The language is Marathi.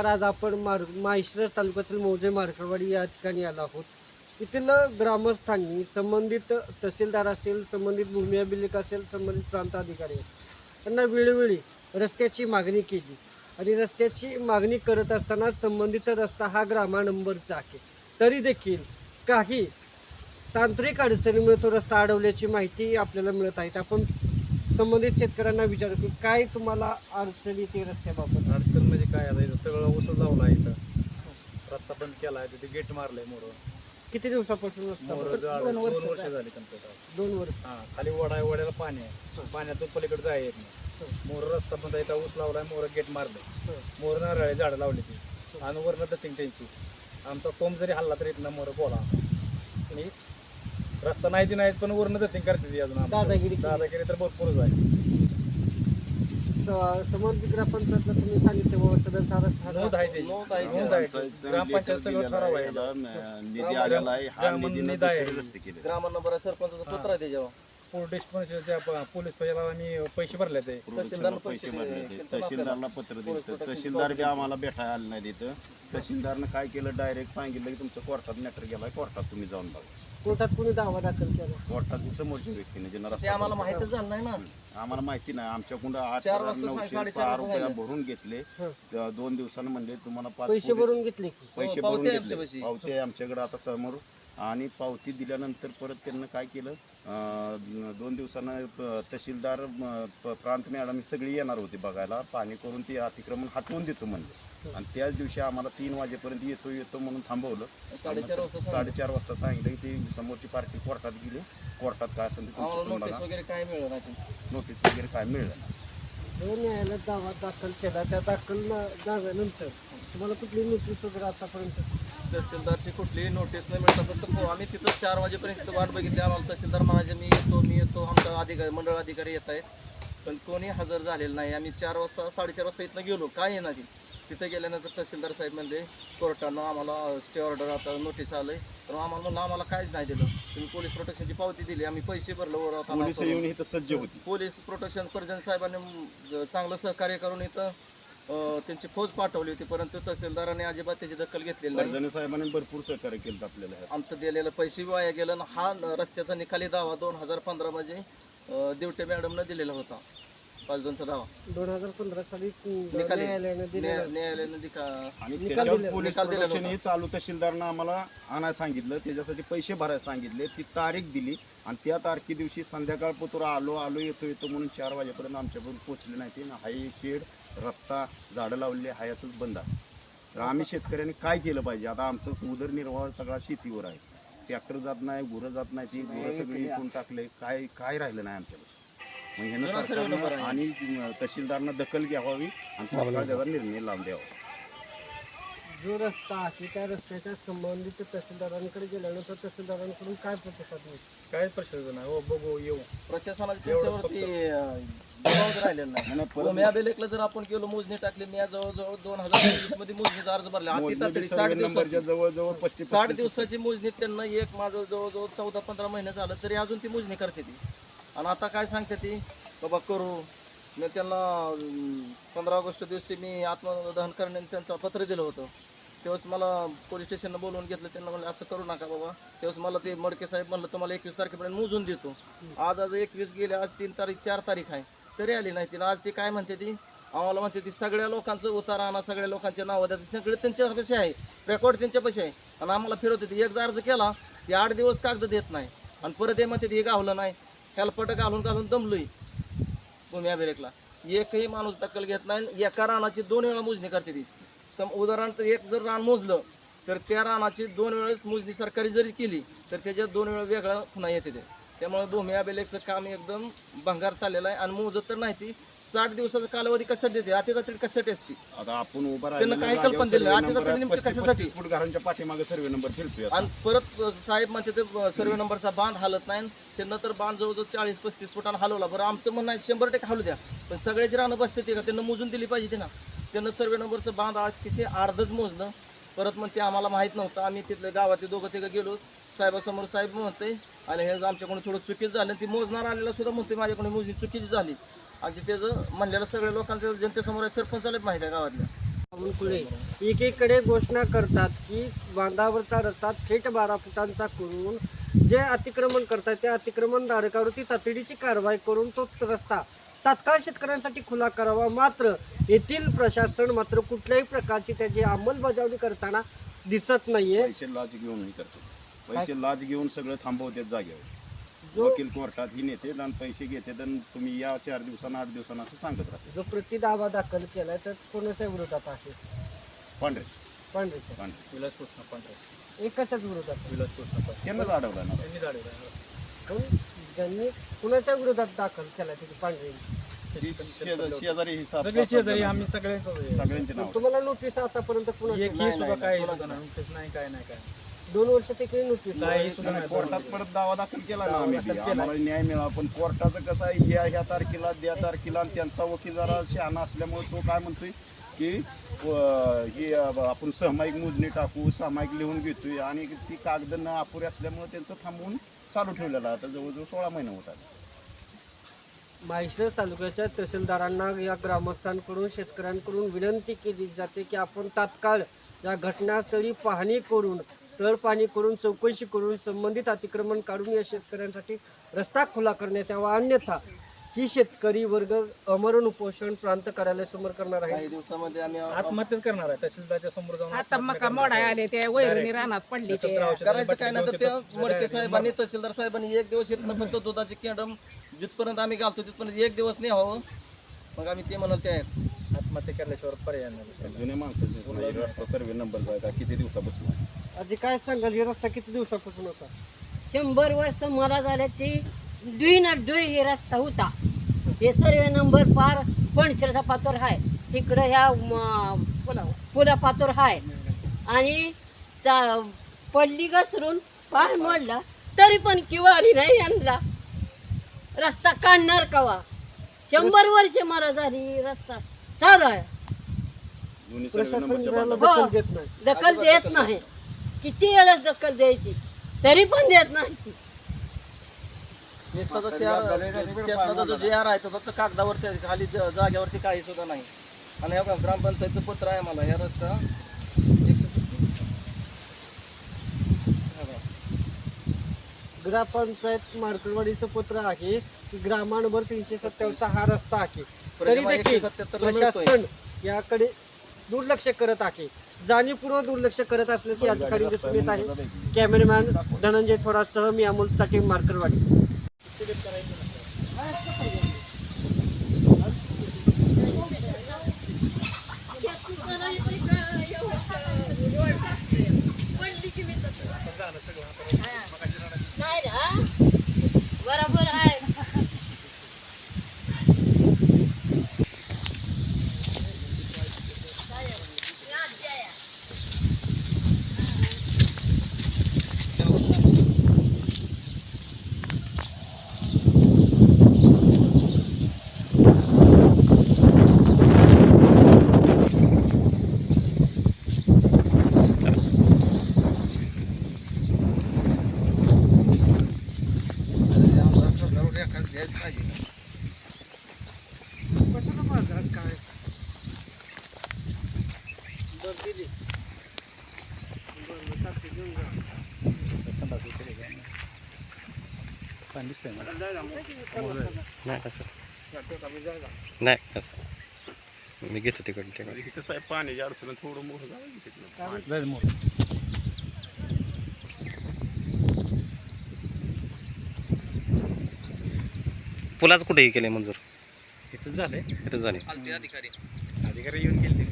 नमस्कार आज आपण मार माहेश्वर तालुक्यातील मौजे मार्करवाडी या ठिकाणी आलो आहोत. येथील ग्रामस्थांनी संबंधित तहसीलदार असतील संबंधित भूमी अभिलेख असेल संबंधित प्रांत अधिकारी असतील त्यांना वेळोवेळी रस्त्याची मागणी केली आणि रस्त्याची मागणी करत असताना संबंधित रस्ता हा ग्रामा नंबरचा आहे. तरी देखील काही तांत्रिक अडचणीमुळे तो रस्ता अडवल्याची माहिती आपल्याला मिळत आहे. आपण संबंधित शेतकऱ्यांना विचारतो काय तुम्हाला अडचणी ते रस्त्याबाबत? अडचण काय आता इथं सगळं ऊस लावला इथं. रस्ता बंद केला आहे तिथे गेट मारलंय मोर किती दिवसापासून रस्ता मोर बंद? दोन वर्ष झाली. कंप्लीट दोन वर्ष. हा खाली वडा आहे वड्याला पाणी आहे. पाण्यातून पलीकडे जाय येत नाही. मोर रस्ता बंद आहे इथं ऊस लावलाय मोर गेट मारलंय. मोर नारळे झाडं लावली ती. आणि वरनं दत्तिंग त्यांची. आमचा कोंब जरी हल्ला तरी इथनं मोर बोला. आणि रस्ता नाही ती नाहीत पण वरनं दत्तिंग करते ती अजून. दादागिरी केली. दादागिरी तर भरपूरच आहे. स- संबंधित ग्रामपंचायतला तुम्ही सांगितलं बाबा सदरचा रस्ता नोंद आहे त्याची. नोंद आहे. नोंद आहे. ग्रामपंचायत सगळं ठराव आहे. निधी आलेला आहे. हा ग्राम- निधीनं निधी आहे. रस्ते केले. ग्राम नंबर सरपंचाचं पत्र आहे त्याच्यावर. पोलीस आम्ही पैसे भरले ते. तहसीलदारनं पैसे पैसे भरले. ते. तहसीलदारला पत्र दिलं. तहसीलदार बी आम्हाला भेटायला आले नाही तिथं तहसीलदारनं काय केलं? डायरेक्ट सांगितलं की तुमचं कोर्टात मॅटर गेलाय. कोर्टात तुम्ही जाऊन बघा. कोर्टात कुणी दावा दाखल केला? कोर्टात समोरच्या व्यक्तीने ज्यांना ते आम्हाला. माहितच झालं नाही ना. आम्हाला माहिती नाही. आमच्याकडून आठ चार हजार वाजता नऊशे साडेचार सहा वाजता रुपये झाले. भरून घेतले. हं. त्या दोन दिवसानं म्हणजे तुम्हाला पाच पैसे भरून घेतले की. पैसे हो, पावती भरून आहे घेतले. आमच्यापाशी. पावती आमच्याकडे आता समोर. आणि पावती दिल्यानंतर परत त्यांना काय केलं? अं, दोन दिवसानं प- तहसीलदार म, प- प्रांत मॅडम ही सगळी येणार होती बघायला. पाणी करून ते अतिक्रमण हटवून देतो म्हणजे आणि त्याच दिवशी आम्हाला तीन वाजेपर्यंत येतो येतो म्हणून थांबवलं. साडेचार वाजता. साडेचार वाजता सांगितलं की ती समोरची पार्टी कोर्टात गेली. कोर्टात काय असेल ते नोटीस बघा वगैरे काय मिळलं नाही. नोटीस वगैरे काय मिळलं नाही. जो न्यायालयात दावा दाखल केला. त्या दाखल न- झाल्यानंतर तुम्हाला कुठली नोटीस वगैरे आतापर्यंत? तहसीलदारची कुठलीही नोटीस नाही मिळता. फक्त पो- आम्ही तिथं चार वाजेपर्यंत तिथं वाट बघितली. आम्हाला तहसीलदार म्हणायचे मी येतो मी येतो. आमचा अधिकारी मंडळ अधिकारी येत आहेत. पण कोणी हजर झालेलं नाही. आम्ही चार वाजता साडेचार वाजता इथनं गेलो. काय येणार ती तिथं गेल्यानंतर तहसीलदार साहेब म्हणले कोर्टानं आम्हाला स्टे ऑर्डर आता नोटीस आलंय. तर आम्हाला म्हणलं आम्हाला काहीच नाही दिलं. तुम्ही पोलीस प्रोटेक्शनची पावती दिली. आम्ही पैसे भरलो वर आता नाव पोलीस करून. येऊन इथं सज्ज होती. पोलीस प्रोटेक्शन पर्जन साहेबांनी चांगलं सहकार्य करून इथं त्यांची फौज पाठवली होती. परंतु तहसीलदारांनी अजिबात त्याची दखल घेतलेली नाही. साहेबांनी भरपूर सहकार्य केलं आपल्याला. आमचं दिलेलं पैसे वाया गेलं हा रस्त्याचा निकाली दावा दोन हजार पंधरा मध्ये दिवटे मॅडमनं दिलेला होता. पाच दोनचा दावा दोन हजार पंधरा साली निकाली. न्यायालयाने दिलेला. न्याय- न्यायालयानं दिका आणि निकाल त्याच्यावर दिला- पोलीस निकाल दिलेला प्रोटेक्शन हे चालू तहसीलदारनं आम्हाला आणायला सांगितलं. त्याच्यासाठी पैसे भरायला सांगितले. ती तारीख दिली. आणि त्या तारखे दिवशी संध्याकाळ पोतूर आलो आलो येतो येतो म्हणून चार वाजेपर्यंत आमच्याकडून पोचले नाही ते हाय शेड रस्ता झाडं लावलेली हाय असंच बंद आहे. तर आम्ही शेतकऱ्यांनी काय केलं पाहिजे? आता आमचं उदरनिर्वाह सगळा शेतीवर आहे. ट्रॅक्टर जात नाही गुरं जात नाही ती गुरं सगळी विकून टाकले. काय काय राहिलं नाही आमच्याकडे? मग ह्यानं सरकारनं आहे. आणि तहसीलदारनं दखल घ्यावी आणि तात्काळ त्याचा निर्णय लावून द्यावा. जो रस्ता आहे त्या रस्त्याच्या संबंधित तहसीलदारांकडे गेल्यानंतर तहसीलदारांकडून काय प्रतिसाद मिळतो काय प्रश्न नाही हो बघू येऊ. प्रशासनाच्या त्यांच्यावरती राहिलेला नाही. परत मी अभिलेखला जर आपण केलो मोजणी टाकली मी जवळजवळ दोन हजार तेवीसमध्ये मोजणीचा अर्ज भरला. साठ जवळजवळ पस्तीस साठ दिवसाची मोजणी त्यांना एक माझं जवळजवळ चौदा पंधरा महिने झालं तरी अजून ती मोजणी करते ती. आणि आता काय सांगते ती? बाबा करू? मी त्यांना पंधरा ऑगस्ट दिवशी मी आत्मदहन करण्याने त्यांचं पत्र दिलं होतं. तेव्हाच मला पोलीस स्टेशनला बोलवून घेतलं. त्यांना म्हणलं असं करू नका बाबा. तेव्हाच मला ते मडके साहेब म्हणलं तुम्हाला एकवीस तारखेपर्यंत मोजून देतो. आज आज एकवीस गेले आज तीन तारीख चार तारीख आहे. तरी आली नाही तिला आज ती काय म्हणते ती? आम्हाला म्हणते ती सगळ्या लोकांचं उतारा आणा सगळ्या लोकांचे नावं द्या. सगळे त्यांच्यापाशी आहे. रेकॉर्ड त्यांच्यापाशी आहे. आणि आम्हाला फिरवते ती. एक अर्ज केला ती आठ दिवस कागद देत नाही. आणि परत हे म्हणते ती गावलं नाही. हेल्पट घालून घालून दमलोय. भूमी अभिलेखला. एकही माणूस दखल घेत नाही एका रानाची दोन वेळा मोजणी करते ती. सम तर एक जर रान मोजलं तर त्या रानाची दोन वेळेस मोजणी सरकारी जरी केली तर त्याच्यात दोन वेळा वेगळा पुन्हा येते ते. त्यामुळे भूमी अभिलेखचं काम एकदम भंगार चाललेलं आहे आणि मोजत तर नाही ती साठ दिवसाचा कालावधी कशासाठी देते? अति तातडी कशासाठी असते? आता आपण उभा त्यांना काही कल्पना दिली? नंबर तर नेमकं कशासाठी? फूट घरांच्या पाठीमागे सर्वे नंबर फिरतोय. आणि परत साहेब म्हणते ते सर्वे नंबरचा बांध हालत नाही. त्यांना तर बांध जवळजवळ चाळीस पस्तीस फुटानं हलवला. बरं आमचं म्हणणं आहे शंभर टक्के हलू द्या. पण सगळ्याची रानं बसते ते का? त्यांना मोजून दिली पाहिजे ते ना. त्यांना सर्वे नंबरचं बांध आज किती अर्धच मोजलं परत मग ते आम्हाला माहीत नव्हतं. आम्ही तिथले गावातले दोघं तिघं गेलो. साहेबासमोर साहेब म्हणते आणि हे आमच्याकडून थोडं चुकीचं झालं. ती मोजणार आलेला सुद्धा म्हणते माझ्याकडून मोजणी चुकीची झाली. अगदी त्याचं म्हणलेलं सगळ्या लोकांच्या जनतेसमोर आहे, सरपंचाला माहिती आहे गावातल्या बावनकुळे एकीकडे घोषणा करतात की बांधावरचा रस्ता थेट बारा फुटांचा करून जे अतिक्रमण करतात त्या अतिक्रमणधारकावरती तातडीची कारवाई करून तो रस्ता तात्काळ शेतकऱ्यांसाठी खुला करावा. मात्र येथील प्रशासन मात्र कुठल्याही प्रकारची त्याची अंमलबजावणी करताना दिसत नाहीये. पैसे लाच घेऊन हे करतो. पैसे लाच घेऊन सगळं थांबवतात जागेवर. वकील कोर्टात ही नेते आणि पैसे घेते आणि तुम्ही या चार दिवसांना आठ दिवसांना असं सांगत राहते. जो प्रतिदावा दाखल केलाय तर कोणाच्या विरोधात आहे? पांढरे. पांढरेच्या. पांढरे. विलास कृष्ण पांढरे. एकाच्याच विरोधात विलास कृष्ण पांढरे. त्यांनाच अडवला ना त्यांनी पण ज्यांनी कुणाच्या विरोधात दाखल केला तिथे पांढरे. शेजा- शेजारी ही सात- सगळे सात- शेजारी सात- आम्ही सगळ्यांच सगळ्यांचे नाव. तुम्हाला नोटीस आतापर्यंत कुणाची एक ही सुद्धा काय नाही, नाही. नोटीस नाही काय नाही काय नाही. दोन वर्ष ते नोटीस काही सुद्धा नाही, कोर्टात परत दावा दाखल केला ना आम्ही बी. आम्हाला न्याय मिळाला पण कोर्टाचं कसं आहे ह्या ह्या तारखेला त्या तारखेला आणि त्यांचा वकील जरा शहाणा असल्यामुळे तो काय म्हणतोय की अं, ही अं, आपण सामायिक मोजणी टाकू सामायिक लिहून घेतोय आणि ती कागद न अपुरी असल्यामुळे त्यांचं थांबवून चालू ठेवलेलं. आता जवळजवळ सोळा महिने होतात माहेश्वर तालुक्याच्या तहसीलदारांना या ग्रामस्थांकडून शेतकऱ्यांकडून विनंती केली जाते की आपण तात्काळ या घटनास्थळी पाहणी करून तळ पाणी करून चौकशी करून संबंधित अतिक्रमण काढून या शेतकऱ्यांसाठी रस्ता खुला करण्यात यावा. अन्यथा ही शेतकरी वर्ग अमरण उपोषण प्रांत कार्यालयासमोर करणार आहे. काही दिवसामध्ये आम्ही आत्महत्याच करणार आहे. तहसीलदारच्या समोर जाऊन आता आत्महत्या मका करणार मोडाय आहे. आले ते वैरणी Direct. रानात पडली जसं ते तर औषधाची करायचं बाटली काय नाही तर घेऊन त्या तिथं मडके direct साहेबांनी तहसीलदार साहेबांनी एक दिवस इथनं फक्त दुधाचे केंडम जिथपर्यंत आम्ही घालतो तिथपर्यंत एक दिवस नाही हवं मग आम्ही ते म्हणत ते आहेत आत्महत्या केल्याशिवाय पर्याय नाही दुसरा. जुने माणसाचे रस्ता सर्वे नंबर जायचा किती दिवसापासून आजी काय सांगाल? हे रस्ता किती दिवसापासून होता? शंभर वर्ष मला झाले ती डुई ना डुई हे रस्ता होता. हे सर्व नंबर पार पणशिरचा पातोर आहे तिकडं ह्या पुला पातोर आहे आणि चा- पडली घसरून पाय मोडला तरी पण किवारी नाही यांना रस्ता काढणार कवा? शंभर वर्ष मला झाली रस्ता चालू आहे. प्रशासन बाजूला. दखल देत नाही. किती वेळेस दखल द्यायची तरी पण देत नाही ती. नुसतं शासनाचा जो जे आर आहे तो फक्त कागदावरती आहे. खाली ज- जागेवरती काही सुद्धा नाही आणि बघा, ग्रामपंचायतचं पत्र आहे मला ह्या रस्ता एकशे सत्तर हा बघा. ग्रामपंचायत मार्कटवाडीचं पत्र आहे की ग्रामांवर तीनशे सत्तावन्नचा हा रस्ता आहे तरी परिणाम देखील मिळतोय. प्रशासन याकडे दुर्लक्ष करत आहे जाणीवपूर्वक दुर्लक्ष करत असल्याचे या ठिकाणी दिसून येत आहे. कॅमेरामॅन धनंजय थोरातसह मी अमोलसाठी मार्करवाडी नाही ना? बरोबर आहे. नाही कसं नाही कसं मी घेतो तिकडून तिकडे कसं आहे पाण्याची अडचण थोडं मोठं झालं तिकडं मोठं. पुलाच कुठेही केले मंजूर? इथं झालंय. इथं झाले अधिकारी. अधिकारी येऊन गेले